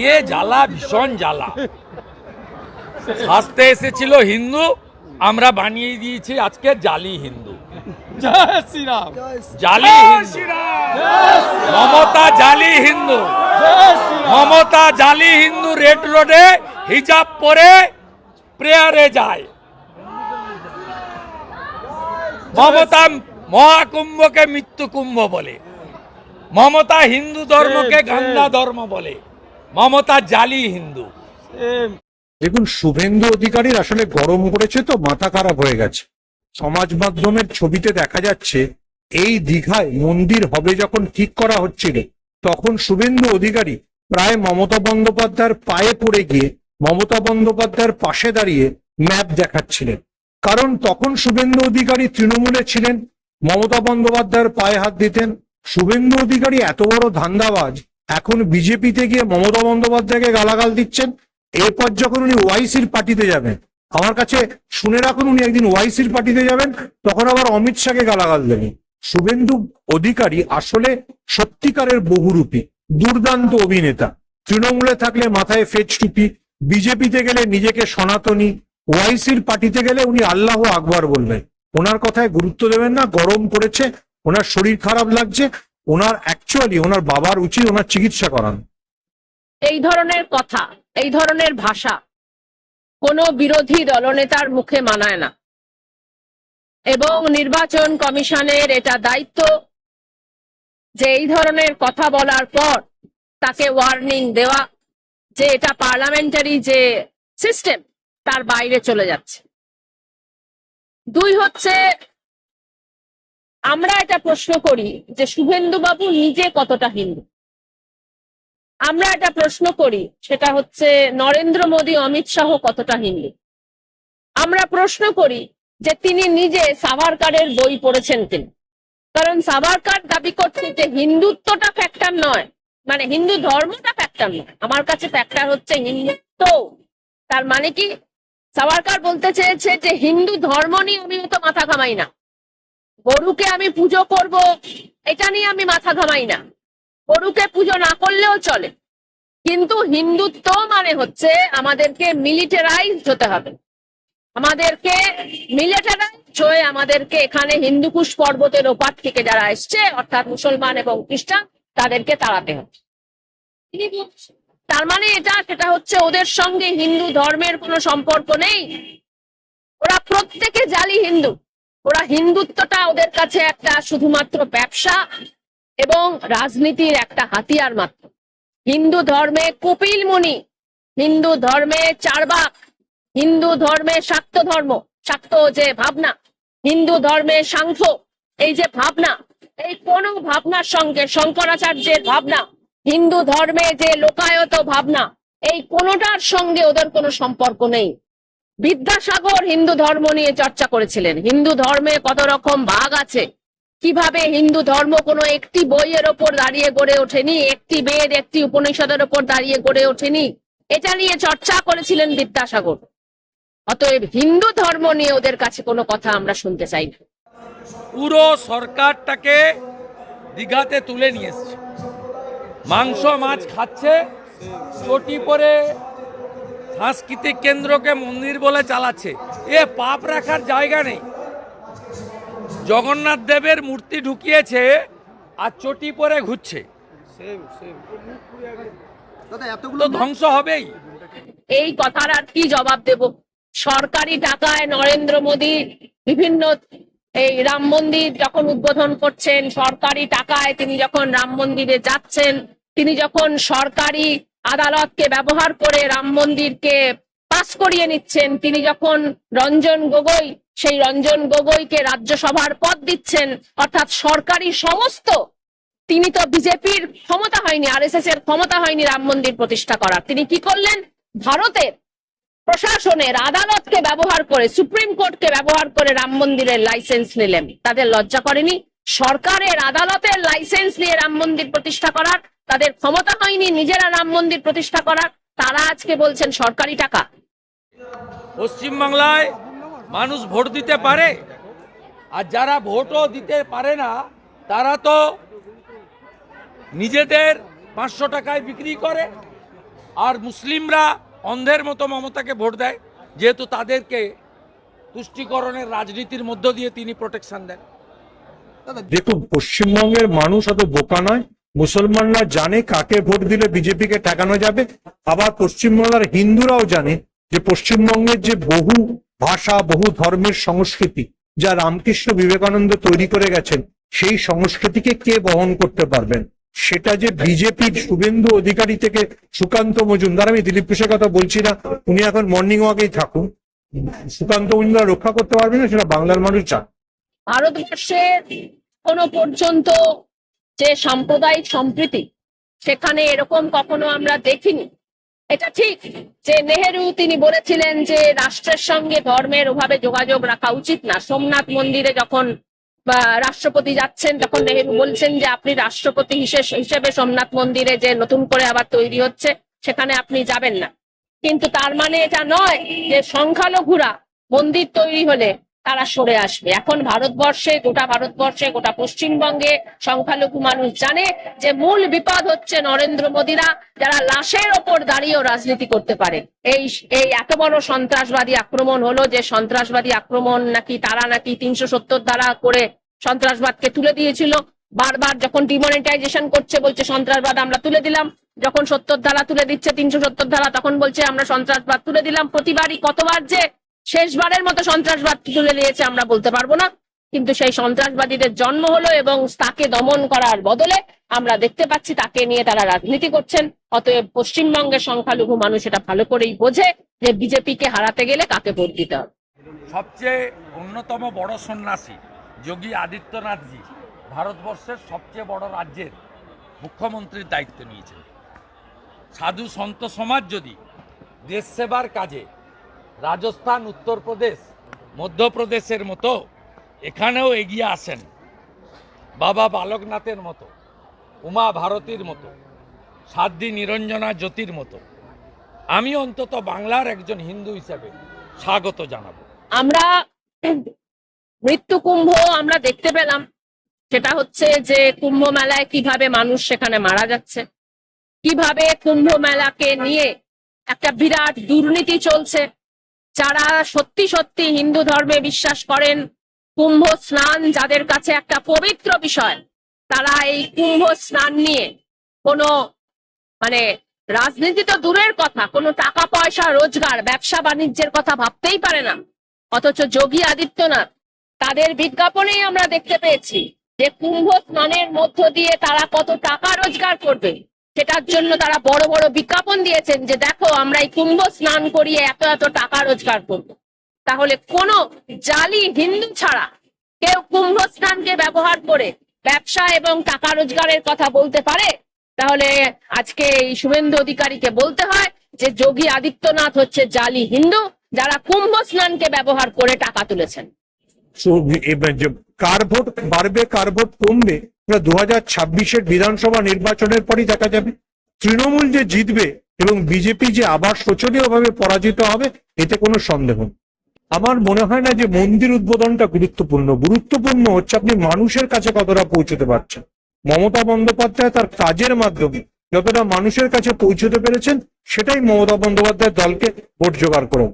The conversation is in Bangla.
ইয়ে জ্বালা ভীষণ জ্বালা। হাসতে এসেছিল হিন্দু আমরা বানিয়ে দিয়েছি আজকে জালি হিন্দু। জালি হিন্দু। মমতা জালি হিন্দু। মমতা জালি হিন্দু রেড রোডে হিজাব পরে প্রেয়ারে যায়। মমতা মহাকুম্ভকে মৃত্যু কুম্ভ বলে। মমতা হিন্দু ধর্মকে। গান্ধা ধর্ম বলে। মমতা জালি হিন্দু। দেখুন, শুভেন্দু অধিকারীর আসলে গরম করেছে তো, মাথা খারাপ হয়ে গেছে। সমাজ মাধ্যমের ছবিতে দেখা যাচ্ছে, এই দীঘায় মন্দির হবে যখন ঠিক করা হচ্ছিল তখন শুভেন্দু অধিকারী প্রায় মমতা বন্দ্যোপাধ্যায়ের পায়ে পড়ে গিয়ে, মমতা বন্দ্যোপাধ্যায়ের পাশে দাঁড়িয়ে ম্যাপ দেখাচ্ছিলেন। কারণ তখন শুভেন্দু অধিকারী তৃণমূলে ছিলেন, মমতা বন্দ্যোপাধ্যায়ের পায়ে হাত দিতেন। শুভেন্দু অধিকারী এত বড় ধান্দাবাজ এখন বিজেপিতে গিয়ে মমতা বন্দ্যোপাধ্যায়কে গালাগাল দিচ্ছেন। এরপর যখন উনি ওয়াইসির পার্টিতে যাবেন, আমার কাছে শুনে রাখুন উনি একদিন ওয়াইসির পার্টিতে যাবেন, তখন আবার অমিত শাহকে গালাগাল দেবেন। শুভেন্দু অধিকারী আসলে সত্যিকারের বহুরূপী, দুর্দান্ত অভিনেতা। তৃণমূলে থাকলে মাথায় ফেজ টুপি, বিজেপিতে গেলে নিজেকে সনাতনী, ওয়াইসির পার্টিতে গেলে উনি আল্লাহ আকবার বলবেন। ওনার কথায় গুরুত্ব দেবেন না, গরম পড়েছে, ওনার শরীর খারাপ লাগছে ওনার অ্যাকচুয়ালি ওনার বাবার উচিত ওনার চিকিৎসা করান। এই ধরনের কথা, এই ধরনের ভাষা কোনো বিরোধী দলনেতার মুখে মানায় না। এবং নির্বাচন কমিশনের এটা দায়িত্ব যে এই ধরনের কথা বলার পর তাকে ওয়ার্নিং দেওয়া যে এটা পার্লামেন্টারি যে সিস্টেম তার বাইরে চলে যাচ্ছে। দুই হচ্ছে আমরা এটা প্রশ্ন করি যে শুভেন্দু বাবু নিজে কতটা হিন্দু? আমরা এটা প্রশ্ন করি, সেটা হচ্ছে নরেন্দ্র মোদী, অমিত শাহ কতটা হিন্দু? আমরা প্রশ্ন করি যে তিনি নিজে সাভারকারের বই পড়েছেন তিনি কারণ সাভারকার দাবি করছেন যে হিন্দুত্বটা ফ্যাক্টর নয় মানে হিন্দু ধর্মটা ফ্যাক্টর নয়। আমার কাছে ফ্যাক্টর হচ্ছে হিন্দুত্ব তার মানে কি? সাভারকার বলতে চেয়েছে যে হিন্দু ধর্ম নিয়ে আমি তো মাথা ঘামাই না। গরুকে আমি পুজো করব, এটা নিয়ে আমি মাথা ঘামাই না। গরুকে পুজো না করলেও চলে। কিন্তু হিন্দুত্ব মানে হচ্ছে আমাদেরকে মিলিটারাইজড হতে হবে। আমাদেরকে মিলিটারাইজড হয়ে আমাদেরকে এখানে হিন্দুকুশ পর্বতের ওপার থেকে যারা এসছে, অর্থাৎ মুসলমান এবং খ্রিস্টান, তাদেরকে তাড়াতে হবে। তার মানে এটা, সেটা হচ্ছে ওদের সঙ্গে হিন্দু ধর্মের কোনো সম্পর্ক নেই। ওরা প্রত্যেকে জালি হিন্দু। ওরা হিন্দুত্বটা ওদের কাছে একটা শুধুমাত্র ব্যবসা এবং রাজনীতির একটা হাতিয়ার মাত্র। হিন্দু ধর্মে কপিল মুনি, হিন্দু ধর্মে চারবাক, হিন্দু ধর্মে শাক্ত ধর্ম, শাক্ত যে ভাবনা, হিন্দু ধর্মে সাংখ্য, এই যে ভাবনা, এই কোন ভাবনার সঙ্গে শঙ্করাচার্যের ভাবনা, হিন্দু ধর্মে যে লোকায়ত ভাবনা, এই কোনোটার সঙ্গে ওদের কোনো সম্পর্ক নেই। বিদ্যাসাগর হিন্দু ধর্ম নিয়ে চর্চা করেছিলেন। হিন্দু ধর্মে কত রকম ভাগ আছে? কীভাবে হিন্দু ধর্ম কোনো একটি বইয়ের ওপর দাঁড়িয়ে গড়ে ওঠেনি? একটি বেদ, একটি উপনিষদের ওপর দাঁড়িয়ে গড়ে ওঠেনি? এটা নিয়ে চর্চা করেছিলেন বিদ্যাসাগর। অতএব হিন্দু ধর্ম নিয়ে ওদের কাছে কোনো কথা আমরা শুনতে চাই না। পুরো সরকারটাকে দিঘাতে তুলে নিয়ে এসছে। মাংস, মাছ খাচ্ছে, চটি পরে সাংস্কৃতিক কেন্দ্রকে মন্দির বলে চালাচ্ছে। এ পাপ রাখার জায়গা নেই। জগন্নাথ দেবের মূর্তি ঢুকিয়েছে আর চটি পরে ঘুরছে। তো ধ্বংস হবেই। এই কথার আর কি জবাব দেব? সরকারি টাকায় নরেন্দ্র মোদী বিভিন্ন এই রাম মন্দির যখন উদ্বোধন করছেন সরকারি টাকায় তিনি যখন রাম মন্দিরে যাচ্ছেন তিনি যখন সরকারি আদালতকে ব্যবহার করে রাম মন্দিরকে পাস করিয়ে নিচ্ছেন। তিনি যখন রঞ্জন গগৈ সেই রঞ্জন গগৈকে রাজ্যসভার পদ দিচ্ছেন, অর্থাৎ সরকারি সমস্ত, তিনি তো বিজেপির ক্ষমতা হয়নি, আরএসএস এর ক্ষমতা হয়নি রাম মন্দির প্রতিষ্ঠা করার। তিনি কি করলেন? ভারতের প্রশাসনের আদালতকে ব্যবহার করে, সুপ্রিম কোর্টকে ব্যবহার করে রাম মন্দিরের লাইসেন্স নিলেন। তাদের লজ্জা করেনি। সরকারের আদালতের লাইসেন্স নিয়ে রাম মন্দির প্রতিষ্ঠা করার তাদের ক্ষমতা হয়নি নিজেরা রাম মন্দির প্রতিষ্ঠা করার তারা আজকে বলছেন সরকারি টাকা। পশ্চিমবাংলায় মানুষ ভোট দিতে পারে আর যারা ভোটও দিতে পারে না তারা তো নিজেদের পাঁচশো টাকায় বিক্রি করে আর মুসলিমরা অন্ধের মতো মমতাকে ভোট দেয় যেহেতু তাদেরকে তুষ্টিকরণের রাজনীতির মধ্য দিয়ে তিনি প্রোটেকশন দেন। দেখুন পশ্চিমবঙ্গের মানুষ অত বোকা নয় মুসলমানরা জানে কাকে ভোট দিলে বিজেপিকে ঠেকানো যাবে। আবার পশ্চিমবাংলার হিন্দুরাও জানে যে পশ্চিমবঙ্গের যে বহু ভাষা, বহু ধর্মের সংস্কৃতি যা রামকৃষ্ণ বিবেকানন্দ তৈরি করে গেছেন, সেই সংস্কৃতিকে কে বহন করতে পারবেন? সেটা যে বিজেপির শুভেন্দু অধিকারী থেকে সুকান্ত মজুমদার। আমি দিলীপ ঘোষের কথা বলছি না, উনি এখন মর্নিং ওয়াকেই থাকুন। সুকান্ত মজুমদার রক্ষা করতে পারবে না, সেটা বাংলার মানুষ চান ভারতবর্ষে এখনও পর্যন্ত যে সাম্প্রদায়িক সম্প্রীতি, সেখানে এরকম কখনো আমরা দেখিনি। এটা ঠিক যে নেহেরু তিনি বলেছিলেন যে রাষ্ট্রের সঙ্গে ধর্মের ওভাবে যোগাযোগ রাখা উচিত না। সোমনাথ মন্দিরে যখন রাষ্ট্রপতি যাচ্ছেন তখন নেহেরু বলছেন যে আপনি রাষ্ট্রপতি হিসেবে সোমনাথ মন্দিরে যে নতুন করে আবার তৈরি হচ্ছে, সেখানে আপনি যাবেন না। কিন্তু তার মানে এটা নয় যে সংখ্যালঘুরা মন্দির তৈরি হলে তারা সরে আসবে। এখন ভারতবর্ষে, গোটা ভারতবর্ষে, গোটা পশ্চিমবঙ্গে সংখ্যালঘু মানুষ জানে যে মূল বিপদ হচ্ছে নরেন্দ্র মোদীরা, যারা লাশের ওপর দাঁড়িয়েও রাজনীতি করতে পারে। এই এই এত বড় সন্ত্রাসবাদী আক্রমণ হলো যে সন্ত্রাসবাদী আক্রমণ নাকি তারা নাকি তিনশো সত্তর দ্বারা করে সন্ত্রাসবাদকে তুলে দিয়েছিল। বারবার যখন ডিমনিটাইজেশন করছে, বলছে সন্ত্রাসবাদ আমরা তুলে দিলাম। যখন সত্তর ধারা তুলে দিচ্ছে, তিনশো সত্তর ধারা তখন বলছে আমরা সন্ত্রাসবাদ তুলে দিলাম। প্রতিবারই কতবার যে শেষবারের মতো সন্ত্রাসবাদ তুলে নিয়েছে আমরা বলতে পারব না। কিন্তু সেই সন্ত্রাসবাদীদের জন্ম হলো এবং তাকে দমন করার বদলে আমরা দেখতে পাচ্ছি তাকে নিয়ে তারা রাজনীতি করছেন। অতএব পশ্চিমবঙ্গের সংখ্যালঘু মানুষ এটা ভালো করেই বোঝে যে বিজেপিকে হারাতে গেলে কাকে ভোট দিতে হবে। সবচেয়ে অন্যতম বড় সন্ন্যাসী যোগী আদিত্যনাথজি ভারতবর্ষের সবচেয়ে বড় রাজ্যের মুখ্যমন্ত্রীর দায়িত্ব নিয়েছেন। সাধু সন্ত সমাজ যদি দেশ সেবার কাজে রাজস্থান উত্তরপ্রদেশ মধ্যপ্রদেশের মতো এখানেও এগিয়ে আসেন। বাবা বালকনাথের মতো, উমা ভারতীর মতো, সাধ্বী নিরঞ্জনা জ্যোতির মতো। আমি অন্তত বাংলার একজন হিন্দু হিসেবে স্বাগত জানাব। আমরা মৃত্যু কুম্ভ আমরা দেখতে পেলাম। সেটা হচ্ছে যে কুম্ভ মেলায় কীভাবে মানুষ সেখানে মারা যাচ্ছে, কীভাবে কুম্ভ মেলাকে নিয়ে একটা বিরাট দুর্নীতি চলছে। যারা সত্যি সত্যি হিন্দু ধর্মে বিশ্বাস করেন, কুম্ভ স্নান যাদের কাছে একটা পবিত্র বিষয়, তারা এই কুম্ভ স্নান নিয়ে কোনো মানে রাজনীতি তো দূরের কথা, কোনো টাকা পয়সা রোজগার ব্যবসা বাণিজ্যের কথা ভাবতেই পারে না। অথচ যোগী আদিত্যনাথ, তাদের বিজ্ঞাপনেই আমরা দেখতে পেয়েছি যে কুম্ভ স্নানের মধ্য দিয়ে তারা কত টাকা রোজগার করবে। সেটার জন্য তারা বড় বড় বিজ্ঞাপন দিয়েছেন যে দেখো, আমরা এই কুম্ভ স্নান করিয়ে এত এত টাকা রোজগার করব। তাহলে কোনো জালি হিন্দু ছাড়া কেউ কুম্ভ স্নানকে ব্যবহার করে ব্যবসা এবং টাকা রোজগারের কথা বলতে পারে? তাহলে আজকে এই শুভেন্দু অধিকারীকে বলতে হয় যে যোগী আদিত্যনাথ হচ্ছে জালি হিন্দু, যারা কুম্ভ স্নানকে ব্যবহার করে টাকা তুলেছেন। কার ভোট বাড়বে কার ভোট কমবে দু হাজার ছাব্বিশের বিধানসভা নির্বাচনের পরই দেখা যাবে তৃণমূল যে জিতবে এবং বিজেপি যে আবার শোচনীয়ভাবে পরাজিত হবে, এতে কোনো সন্দেহ নেই। আমার মনে হয় না যে মন্দির উদ্বোধনটা গুরুত্বপূর্ণ। গুরুত্বপূর্ণ হচ্ছে আপনি মানুষের কাছে কতটা পৌঁছতে পারছেন। মমতা বন্দ্যোপাধ্যায় তার কাজের মাধ্যমে যতটা মানুষের কাছে পৌঁছতে পেরেছেন, সেটাই মমতা বন্দ্যোপাধ্যায়ের দলকে ভোট জোগাড় করে